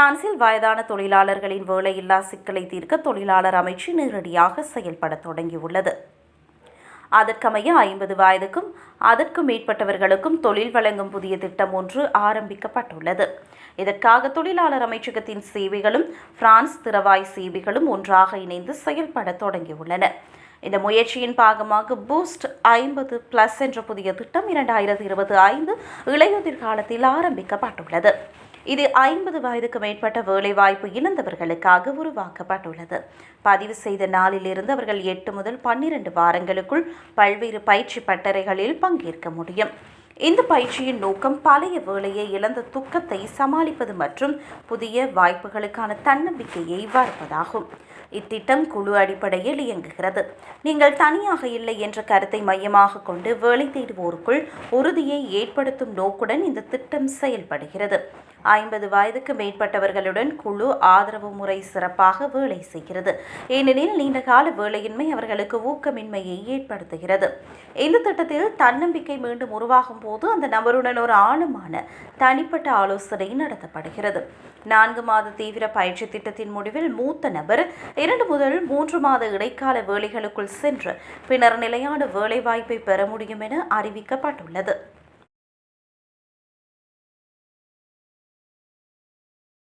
பிரான்சில் வயதான தொழிலாளர்களின் வேலையில்லா சிக்கலை தீர்க்க தொழிலாளர் அமைச்சு நேரடியாக செயல்பட தொடங்கியுள்ளது. அதற்கமைய ஐம்பது வயதுக்கும் அதற்கும் மேற்பட்டவர்களுக்கும் தொழில் வழங்கும் புதிய திட்டம் ஒன்று ஆரம்பிக்கப்பட்டுள்ளது. இதற்காக தொழிலாளர் அமைச்சகத்தின் சேவைகளும் பிரான்ஸ் திறவாய் சேவைகளும் ஒன்றாக இணைந்து செயல்பட தொடங்கியுள்ளன. இந்த முயற்சியின் பாகமாக பூஸ்ட் ஐம்பது பிளஸ் என்ற புதிய திட்டம் இரண்டாயிரத்தி இருபது ஐந்து இளையுதிர் காலத்தில் ஆரம்பிக்கப்பட்டுள்ளது. இது ஐம்பது வயதுக்கு மேற்பட்ட வேலைவாய்ப்பு இழந்தவர்களுக்காக உருவாக்கப்பட்டுள்ளது. பதிவு செய்த நாளிலிருந்து அவர்கள் எட்டு முதல் பன்னிரண்டு வாரங்களுக்குள் பல்வேறு பயிற்சி பட்டறைகளில் பங்கேற்க முடியும். இந்த பயிற்சியின் நோக்கம் பழைய வேலையை இழந்த துக்கத்தை சமாளிப்பது மற்றும் புதிய வாய்ப்புகளுக்கான தன்னம்பிக்கையை வளர்ப்பதாகும். இத்திட்டம் குழு அடிப்படையில் இயங்குகிறது. நீங்கள் தனியாக இல்லை என்ற கருத்தை மையமாக கொண்டு வேலை தேடுவோருக்குள் உறுதியை ஏற்படுத்தும் நோக்குடன் இந்த திட்டம் செயல்படுகிறது. ஐம்பது வயதுக்கு மேற்பட்டவர்களுடன் குழு ஆதரவு முறை சிறப்பாக வேலை செய்கிறது. ஏனெனில் நீண்டகால வேலையின்மை அவர்களுக்கு ஊக்கமின்மையை ஏற்படுத்துகிறது. இந்த திட்டத்தில் தன்னம்பிக்கை மீண்டும் உருவாகும் போது அந்த நபருடன் ஒரு ஆழமான தனிப்பட்ட ஆலோசனை நடத்தப்படுகிறது. நான்கு மாத தீவிர பயிற்சி திட்டத்தின் முடிவில் மூத்த நபர் இரண்டு முதல் மூன்று மாத இடைக்கால வேலைகளுக்குள் சென்று பின்னர் நிலையான வேலைவாய்ப்பை பெற முடியும் என அறிவிக்கப்பட்டுள்ளது.